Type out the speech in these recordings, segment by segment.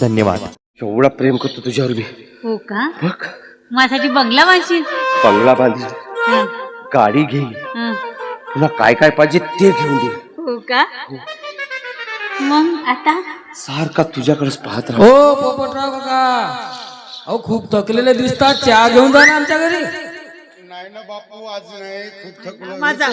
धन्यवाद. एवढा प्रेम करतो तुझ्यावर मी. हो का? बघ. माझ्यासाठी बंगला बांधशील? बंगला बांधील. हं, गाडी घेईल हं. तुला काय काय पाहिजे ते घेऊन दे. हो का? मग आता? सारखा तुझ्याकडेच पाहत राह. हो पोपटराव काका. अहो खूप थकलेले दिसतात. चहा घेऊन जा ना आमच्या घरी. नाही ना बापू आज नाही. खूप थकलो. माझा.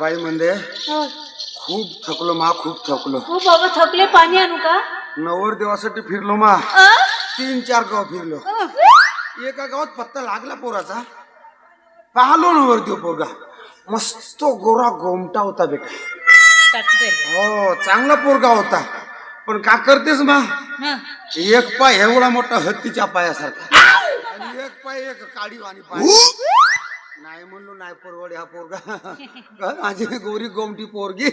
बाई म्हणते हो. खूप थकलो मा खूप थकलो. हो बाबा थकले पाणी आणू का? नवर देवासाठी फिरलो मा. अ? तीन चार गाव फिरलो. एका गावात पत्ता लागला पोराचा. पाहलो नवर देव पोरगा. मस्त गोरा गोमटा होता बेटा. हो चांगला पोरगा होता. पण का करतेस मा? हं. एक पाय एवढा मोठा हत्तीच्या पायासारखा. आणि एक पाय एक काडी आणि पाय. नाही म्हणलो नाही परवड हा पोरगा. माझी गोरी गोमटी पोरगी.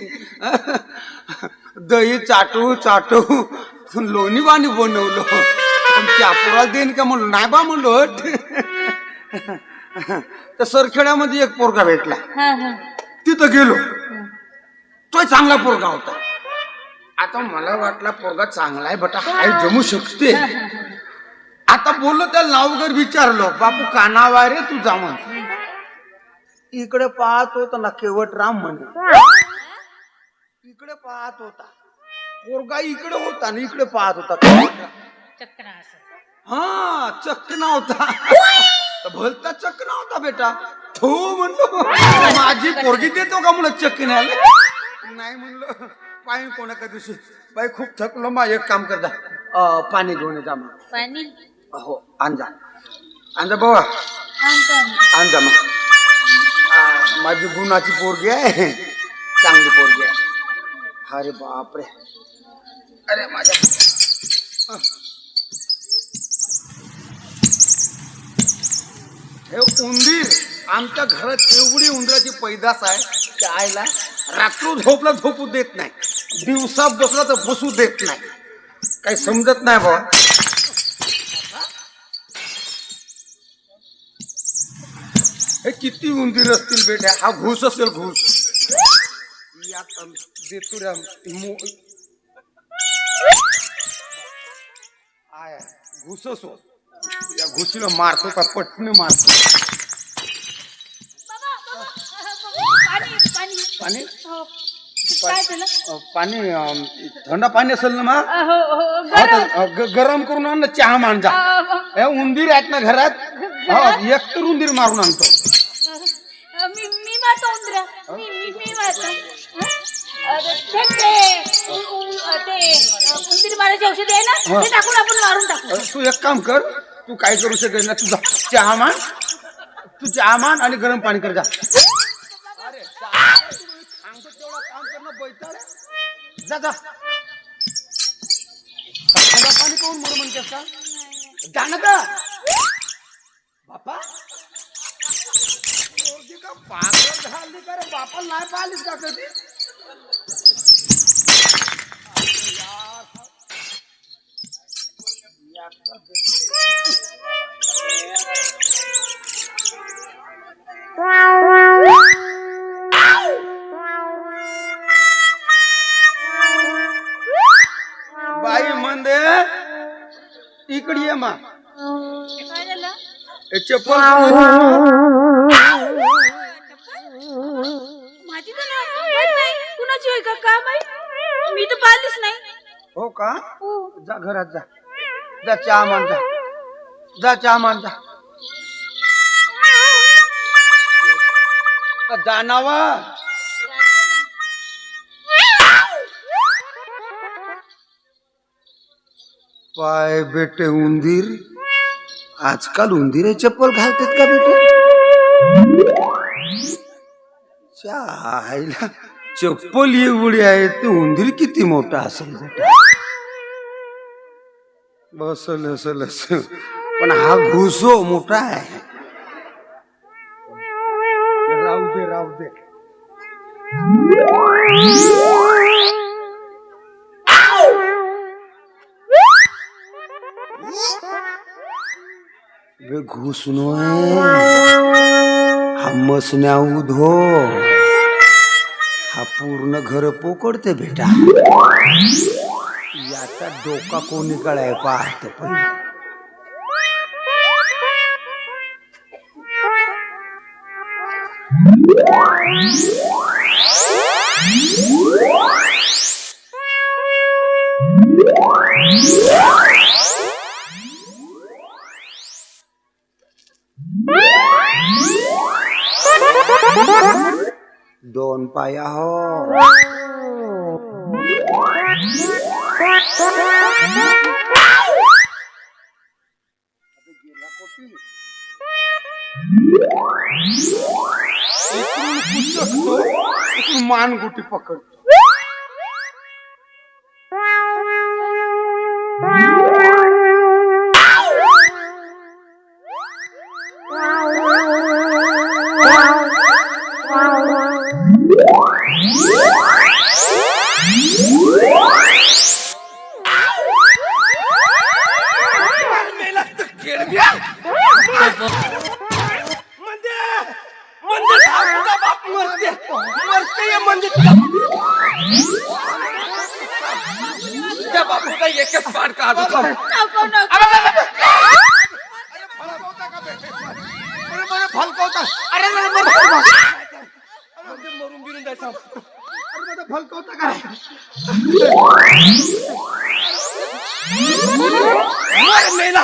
दही चाटू चाटू. लोणी पाणी बनवलं. त्या पोराला देईन का म्हणलो? नाही बा म्हणलो. तर सरखेड्यामध्ये एक पोरगा भेटला. तिथं गेलो. तो चांगला पोरगा होता. आता मला वाटला पोरगा चांगला आहे बटा हाय जमू शकते. आता बोललो त्या नावगर विचारलं बापू कानावा रे तू जामन इकडे पाहत होता ना केवट राम म्हणे. इकडे पाहत होता. पोरगा इकडे होता ना इकडे पाहत होता केवटराम. चक्रा असं. हा चक्कना होता तर भलता चक्कना होता बेटा. तो म्हणलो. माझी पोरगी देतो का म्हणलं चक्कण्याला नाही म्हणलं. पाणी कोणा दिवशी. बाई खूप थकलो. मा एक काम करता. अं, पाणी घेऊन ये जा मग पाणी? हो आणजा आणजा बाबा. आणतो आम्ही. आणजा मग माझी गुणाची पोरगी आहे. चांगली पोरगी आहे. अरे बापरे. अरे माझ्या हे उंदीर आमच्या घरात एवढी उंदराची पैदास आहे त्या आईला रात्र झोपला झोपू देत नाही. दिवसा बसला तर बसू देत नाही. काही समजत नाही बाबा हे किती उंदीर असतील बेटा? हा घुस असेल घुस. यात आम- देतो रे आम- मो- आय घुस असो. या घुसीला मारतो का? पटने मारतो. पाणी पाणी. पाणी? हो. काय झालं? अ, पाणी अम, थंड पाणी असेल ना मा? हो हो हा, तर, अ, ग- गरम करून आण ना चहा मान जा हे. उंदीर आहेत ना घरात? हा, एक तर उंदीर मारून आणतो. मी मी मारतो उंदरा. मी मी मी ते उंदीर मारायचे औषध आहे ना. ते टाकून आपण मारून टाकू. तू एक काम कर तू काय करू शकेल ना तुझा चहा मान तू चहा मान आणि गरम पाणी कर जा. जा जा. थंड पाणी पाहून म्हणून म्हणतेस का जाण का बापा. पोरगी का पागल झाली का रे? बापा नाही पाहिलीस का कधी? बाई म्हणते इकडे ये मा. हे चप्पल माझी तर नाही माहीत नाही कुणाची होय का का माहीत मी तर पाहिलीच नाही हो का हो जा घरात जा जा चहा मान जा जा चहा मान जा जाणावा पाय बेटे उंदीर आजकाल उंदीर चप्पल घालतात का बेटे? आईला चप्पल एवढी आहे ते उंदीर किती मोठा असेल बसल असल असल पण हा घुसो मोठा आहे. राहू दे राहू दे. बे घुसनो। हा मसण्या उधो हा पूर्ण घर पोकडते बेटा। याचा डोका कोणी कळाय पाहत पण। Don payaho. मान पाया हो इकडून कुचकतो इकडून मानगुटी पकडतो नको नको फलकवता अरे अरे, मर- मर- मर. अरे, ते मरून बिरून जायचं. अरे, माझं फलकवता काय मर मेला.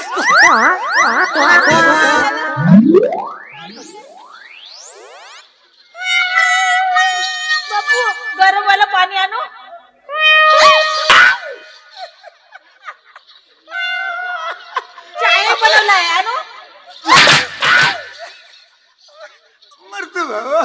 बनवलाय आणू मरतो बाबा